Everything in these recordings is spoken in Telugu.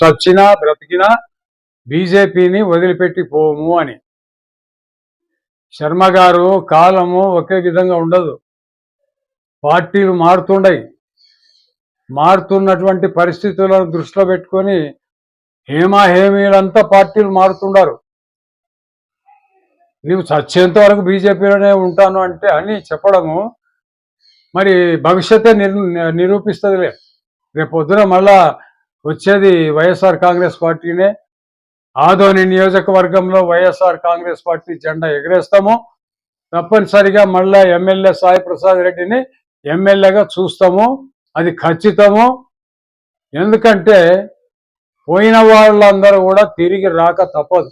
చచ్చినా బ్రతికినా బీజేపీని వదిలిపెట్టి పోము అని. శర్మ గారు కాలము ఒకే విధంగా ఉండదు. పార్టీలు మారుతుండయి. మారుతున్నటువంటి పరిస్థితులను దృష్టిలో పెట్టుకొని హేమా హేమీలంతా పార్టీలు మారుతుండారు. నీవు చచ్చేంత వరకు బీజేపీలోనే ఉంటాను అంటే అని చెప్పడము మరి భవిష్యత్తే నిరు నిరూపిస్తుందిలే. రేపు పొద్దున మళ్ళా వచ్చేది వైఎస్ఆర్ కాంగ్రెస్ పార్టీనే. ఆదోని నియోజకవర్గంలో వైఎస్ఆర్ కాంగ్రెస్ పార్టీ జెండా ఎగరేస్తాము. తప్పనిసరిగా మళ్ళా ఎమ్మెల్యే సాయి ప్రసాద్ రెడ్డిని ఎమ్మెల్యేగా చూస్తాము. అది ఖచ్చితము. ఎందుకంటే పోయిన వాళ్ళందరూ కూడా తిరిగి రాక తప్పదు.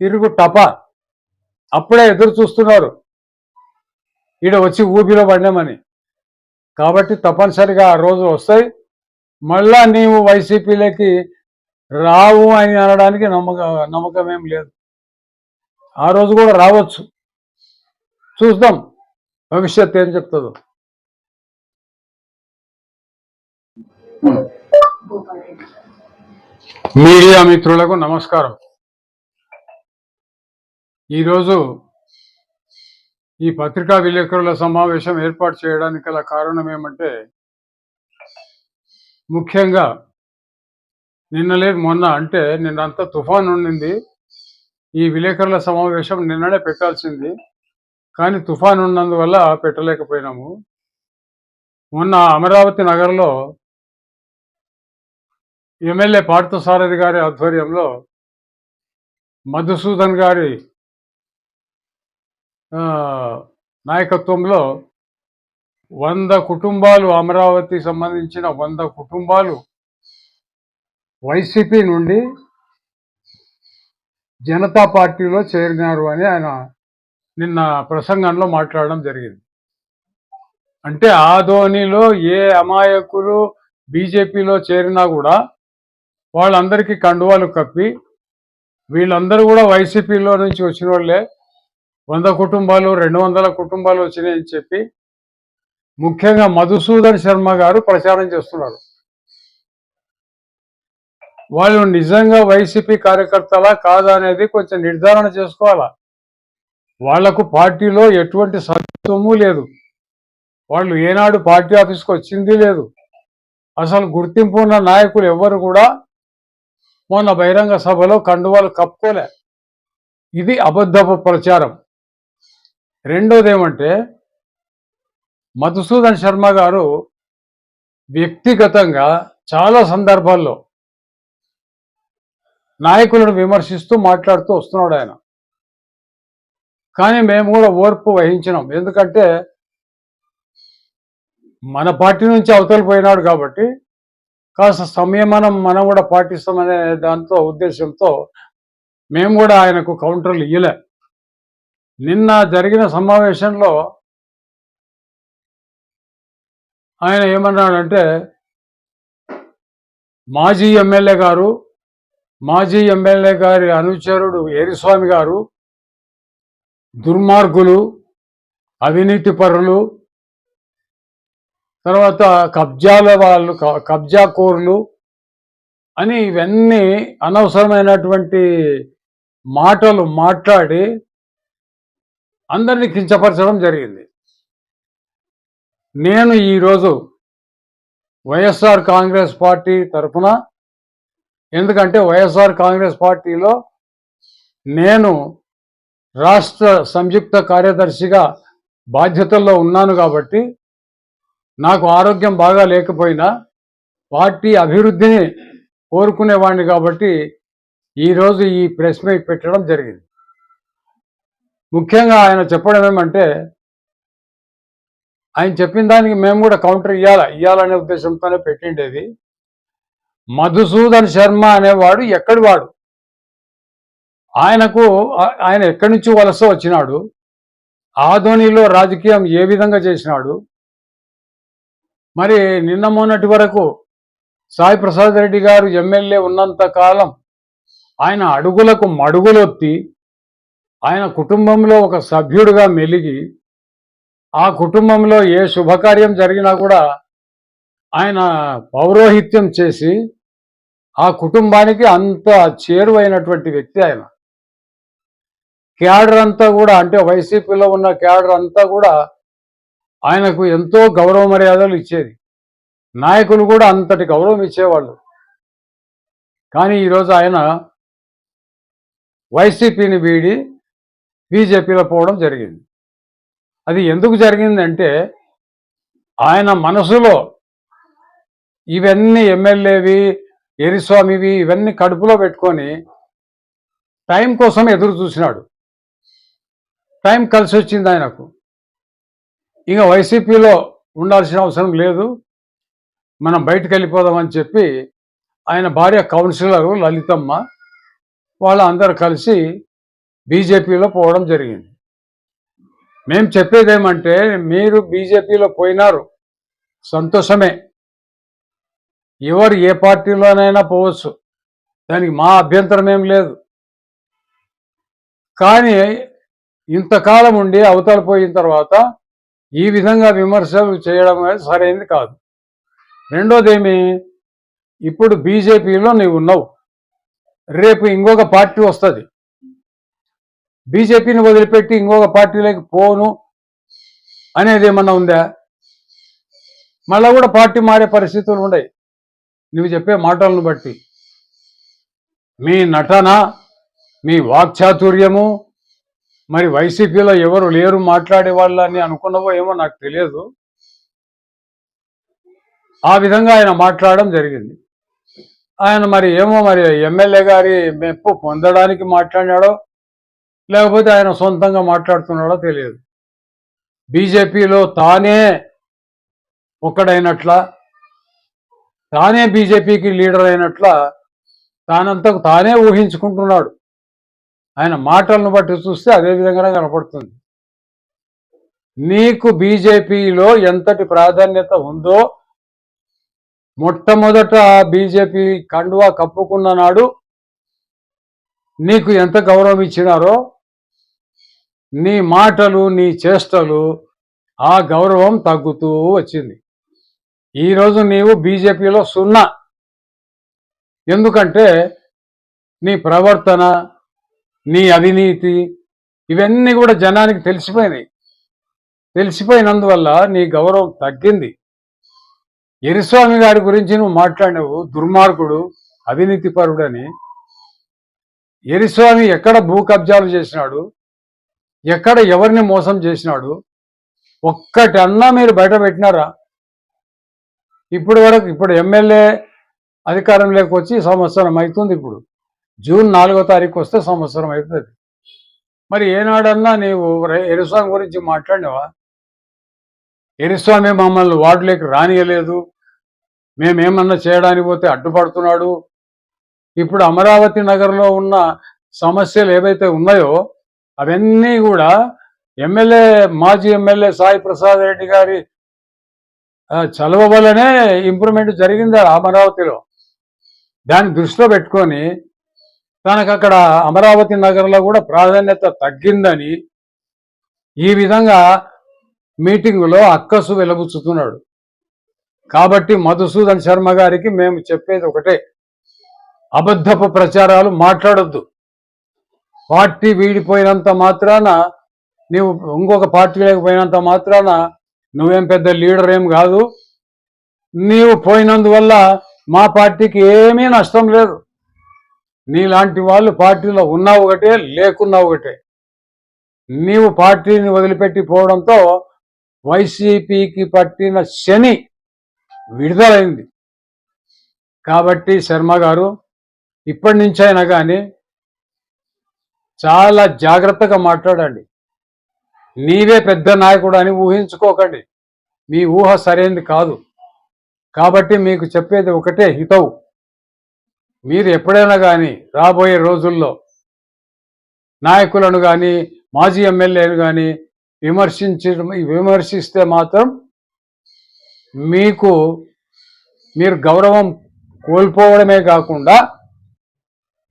తిరుగు టప. అప్పుడే ఎదురు చూస్తున్నారు. ఈడ వచ్చి ఊపిలో పడినామని. కాబట్టి తప్పనిసరిగా ఆ రోజు వస్తాయి. మళ్ళా నీవు వైసీపీలోకి రావు అని అనడానికి నమ్మక నమ్మకం ఏం లేదు. ఆ రోజు కూడా రావచ్చు. చూద్దాం. భవిష్యత్ ఏం చెప్తుందో. మీడియా మిత్రులకు నమస్కారం. ఈరోజు ఈ పత్రికా విలేకరుల సమావేశం ఏర్పాటు చేయడానికి గల కారణం ఏమంటే ముఖ్యంగా నిన్న లేదు మొన్న అంటే నిన్నంతా తుఫాన్ ఉండింది. ఈ విలేకరుల సమావేశం నిన్ననే పెట్టాల్సింది. కానీ తుఫాన్ ఉన్నందువల్ల పెట్టలేకపోయినాము. మొన్న అమరావతి నగర్లో ఎమ్మెల్యే పార్థసారథి గారి ఆధ్వర్యంలో మధుసూదన్ గారి నాయకత్వంలో వంద కుటుంబాలు అమరావతి సంబంధించిన వంద కుటుంబాలు వైసీపీ నుండి జనతా పార్టీలో చేరినారు అని ఆయన నిన్న ప్రసంగంలో మాట్లాడడం జరిగింది. అంటే ఆదోనిలో ఏ అమాయకులు బీజేపీలో చేరినా కూడా వాళ్ళందరికీ కండువాలు కప్పి వీళ్ళందరూ కూడా వైసీపీలో నుంచి వచ్చిన వాళ్ళే వంద కుటుంబాలు రెండు వందల కుటుంబాలు వచ్చినాయని చెప్పి ముఖ్యంగా మధుసూదన్ శర్మ గారు ప్రచారం చేస్తున్నారు. వాళ్ళు నిజంగా వైసీపీ కార్యకర్తలా కాదా అనేది కొంచెం నిర్ధారణ చేసుకోవాలా? వాళ్ళకు పార్టీలో ఎటువంటి సత్వము లేదు. వాళ్ళు ఏనాడు పార్టీ ఆఫీస్కి వచ్చింది లేదు. అసలు గుర్తింపు ఉన్న నాయకులు ఎవరు కూడా మొన్న బహిరంగ సభలో కండువాలు కప్పుకోలే. ఇది అబద్ధపు ప్రచారం. రెండోది ఏమంటే మధుసూదన్ శర్మ గారు వ్యక్తిగతంగా చాలా సందర్భాల్లో నాయకులను విమర్శిస్తూ మాట్లాడుతూ వస్తున్నాడు ఆయన. కానీ మేము కూడా ఓర్పు వహించినాం. ఎందుకంటే మన పార్టీ నుంచి అవతల పోయినాడు కాబట్టి కాస్త సంయమనం మనం కూడా పాటిస్తామనే దాంతో ఉద్దేశంతో మేము కూడా ఆయనకు కౌంటర్లు ఇయ్యలే. నిన్న జరిగిన సమావేశంలో ఆయన ఏమన్నాడంటే మాజీ ఎమ్మెల్యే గారు మాజీ ఎమ్మెల్యే గారి అనుచరుడు ఏరిస్వామి గారు దుర్మార్గులు అవినీతి పరులు తర్వాత కబ్జాల వాళ్ళు కబ్జా కోర్లు అని ఇవన్నీ అనవసరమైనటువంటి మాటలు మాట్లాడి అందరినీ కించపరచడం జరిగింది. నేను ఈరోజు వైఎస్ఆర్ కాంగ్రెస్ పార్టీ తరఫున ఎందుకంటే వైఎస్ఆర్ కాంగ్రెస్ పార్టీలో నేను రాష్ట్ర సంయుక్త కార్యదర్శిగా బాధ్యతల్లో ఉన్నాను కాబట్టి నాకు ఆరోగ్యం బాగా లేకపోయినా పార్టీ అభివృద్ధిని కోరుకునేవాడిని కాబట్టి ఈరోజు ఈ ప్రెస్ మీట్ పెట్టడం జరిగింది. ముఖ్యంగా ఆయన చెప్పడం ఏమంటే ఆయన చెప్పిన దానికి మేము కూడా కౌంటర్ ఇవ్వాలా ఇవ్వాలనే ఉద్దేశంతోనే పెట్టిండేది. మధుసూదన్ శర్మ అనేవాడు ఎక్కడి వాడు? ఆయనకు ఆయన ఎక్కడి నుంచి వలస వచ్చినాడు? ఆధోనిలో రాజకీయం ఏ విధంగా చేసినాడు? మరి నిన్న మొన్నటి వరకు సాయి ప్రసాద్ రెడ్డి గారు ఎమ్మెల్యే ఉన్నంత కాలం ఆయన అడుగులకు మడుగులొత్తి ఆయన కుటుంబంలో ఒక సభ్యుడిగా మెలిగి ఆ కుటుంబంలో ఏ శుభకార్యం జరిగినా కూడా ఆయన పౌరోహిత్యం చేసి ఆ కుటుంబానికి అంత చేరువైనటువంటి వ్యక్తి ఆయన. క్యాడర్ అంతా కూడా అంటే వైసీపీలో ఉన్న క్యాడర్ అంతా కూడా ఆయనకు ఎంతో గౌరవ మర్యాదలు ఇచ్చేది. నాయకులు కూడా అంతటి గౌరవం ఇచ్చేవాళ్ళు. కానీ ఈరోజు ఆయన వైసీపీని వీడి బీజేపీలో పోవడం జరిగింది. అది ఎందుకు జరిగిందంటే ఆయన మనసులో ఇవన్నీ ఎమ్మెల్యేవి ఎరిస్వామివి ఇవన్నీ కడుపులో పెట్టుకొని టైం కోసం ఎదురు చూసినాడు. టైం కలిసి వచ్చింది ఆయనకు. ఇంకా వైసీపీలో ఉండాల్సిన అవసరం లేదు. మనం బయటకు వెళ్ళిపోదామని చెప్పి ఆయన భార్య కౌన్సిలరు లలితమ్మ వాళ్ళందరూ కలిసి బీజేపీలో పోవడం జరిగింది. మేము చెప్పేది ఏమంటే మీరు బీజేపీలో పోయినారు. సంతోషమే. ఎవరు ఏ పార్టీలోనైనా పోవచ్చు. దానికి మా అభ్యంతరం ఏం లేదు. కానీ ఇంతకాలం ఉండి అవతల పోయిన తర్వాత ఈ విధంగా విమర్శలు చేయడం అనేది సరైనది కాదు. రెండోదేమి ఇప్పుడు బీజేపీలో నీవు ఉన్నావు. రేపు ఇంకొక పార్టీ వస్తుంది. బీజేపీని వదిలిపెట్టి ఇంకొక పార్టీలోకి పోను అనేది ఏమన్నా ఉందా? మళ్ళా కూడా పార్టీ మారే పరిస్థితులు ఉన్నాయి నువ్వు చెప్పే మాటలను బట్టి. మీ నటన మీ వాక్చాతుర్యము మరి వైసీపీలో ఎవరు లేరు మాట్లాడే వాళ్ళని అనుకున్నవో ఏమో నాకు తెలియదు. ఆ విధంగా ఆయన మాట్లాడడం జరిగింది. ఆయన మరి ఏమో మరి ఎమ్మెల్యే గారి మెప్పు పొందడానికి మాట్లాడినాడో లేకపోతే ఆయన సొంతంగా మాట్లాడుతున్నాడో తెలియదు. బీజేపీలో తానే ఒక్కడైనట్ల తానే బీజేపీకి లీడర్ అయినట్ల తానంతకు తానే ఊహించుకుంటున్నాడు. ఆయన మాటలను బట్టి చూస్తే అదే విధంగా కనపడుతుంది. నీకు బీజేపీలో ఎంతటి ప్రాధాన్యత ఉందో మొట్టమొదట బీజేపీ కండువా కప్పుకున్న నాడు నీకు ఎంత గౌరవం ఇచ్చినారో నీ మాటలు నీ చేష్టలు ఆ గౌరవం తగ్గుతూ వచ్చింది. ఈరోజు నీవు బీజేపీలో సున్నా. ఎందుకంటే నీ ప్రవర్తన నీ అవినీతి ఇవన్నీ కూడా జనానికి తెలిసిపోయినాయి. తెలిసిపోయినందువల్ల నీ గౌరవం తగ్గింది. ఎరిస్వామి గారి గురించి నువ్వు మాట్లాడినవు దుర్మార్గుడు అవినీతిపరుడని. ఎరిస్వామి ఎక్కడ భూ కబ్జాలు చేసినాడు? ఎక్కడ ఎవరిని మోసం చేసినాడు? ఒక్కటన్నా మీరు బయట పెట్టినారా? ఇప్పుడు వరకు ఇప్పుడు ఎమ్మెల్యే అధికారంలోకి వచ్చి సంవత్సరం అవుతుంది ఇప్పుడు. జూన్ నాలుగో తారీఖు వస్తే సంవత్సరం అవుతుంది. మరి ఏనాడన్నా నీవు రే- ఎరుస్వామి గురించి మాట్లాడినవా? ఎరుస్వామి మమ్మల్ని వార్డులోకి రానియలేదు. మేమేమన్నా చేయడానికి పోతే అడ్డుపడుతున్నాడు? ఇప్పుడు అమరావతి నగరంలో ఉన్న సమస్యలు ఏవైతే ఉన్నాయో అవన్నీ కూడా ఎమ్మెల్యే మాజీ ఎమ్మెల్యే సాయి ప్రసాద్ రెడ్డి గారి ఆ, చలవ వల్లనే ఇంప్రూవ్మెంట్ జరిగింది అమరావతిలో. దాన్ని దృష్టిలో పెట్టుకొని తనకు అక్కడ అమరావతి నగరంలో కూడా ప్రాధాన్యత తగ్గిందని ఈ విధంగా మీటింగులో అక్కసు వెలబుచ్చుతున్నాడు. కాబట్టి మధుసూదన్ శర్మ గారికి మేము చెప్పేది ఒకటే. అబద్ధపు ప్రచారాలు మాట్లాడొద్దు. పార్టీ వీడిపోయినంత మాత్రాన నీవు ఇంకొక పార్టీ లేకపోయినంత మాత్రాన నువ్వేం పెద్ద లీడర్ ఏం కాదు. నీవు పోయినందువల్ల మా పార్టీకి ఏమీ నష్టం లేదు. నీలాంటి వాళ్ళు పార్టీలో ఉన్నా ఒకటే లేకున్నా ఒకటే. నీవు పార్టీని వదిలిపెట్టి పోవడంతో వైసీపీకి పట్టిన శని విడుదలైంది. కాబట్టి శర్మ గారు ఇప్పటి నుంచైనా కానీ చాలా జాగ్రత్తగా మాట్లాడండి. నీవే పెద్ద నాయకుడు అని ఊహించుకోకండి. మీ ఊహ సరైనది కాదు. కాబట్టి మీకు చెప్పేది ఒకటే హితవు. మీరు ఎప్పుడైనా కానీ రాబోయే రోజుల్లో నాయకులను కానీ మాజీ ఎమ్మెల్యేలు కానీ విమర్శించడం విమర్శిస్తే మాత్రం మీకు మీరు గౌరవం కోల్పోవడమే కాకుండా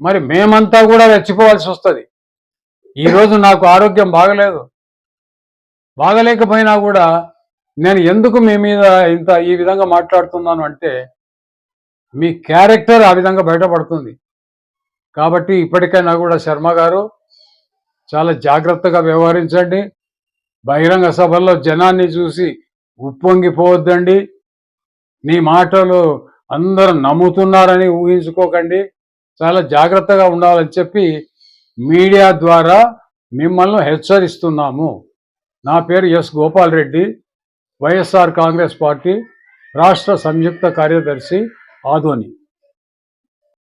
మరి మేమంతా కూడా రెచ్చిపోవాల్సి వస్తుంది. ఈరోజు నాకు ఆరోగ్యం బాగలేదు. బాగలేకపోయినా కూడా నేను ఎందుకు మీ మీద ఇంత ఈ విధంగా మాట్లాడుతున్నాను అంటే మీ క్యారెక్టర్ ఆ విధంగా బయటపడుతుంది. కాబట్టి ఇప్పటికైనా కూడా శర్మ గారు చాలా జాగ్రత్తగా వ్యవహరించండి. బహిరంగ సభల్లో జనాన్ని చూసి ఉప్పొంగిపోవద్దండి. నీ మాటలు అందరూ నమ్ముతున్నారని ఊహించుకోకండి. చాలా జాగ్రత్తగా ఉండాలని చెప్పి మీడియా ద్వారా మిమ్మల్ని హెచ్చరిస్తున్నాము. నా పేరు ఎస్ గోపాల్ రెడ్డి. వైఎస్ఆర్ కాంగ్రెస్ పార్టీ రాష్ట్ర సంయుక్త కార్యదర్శి ఆదోని.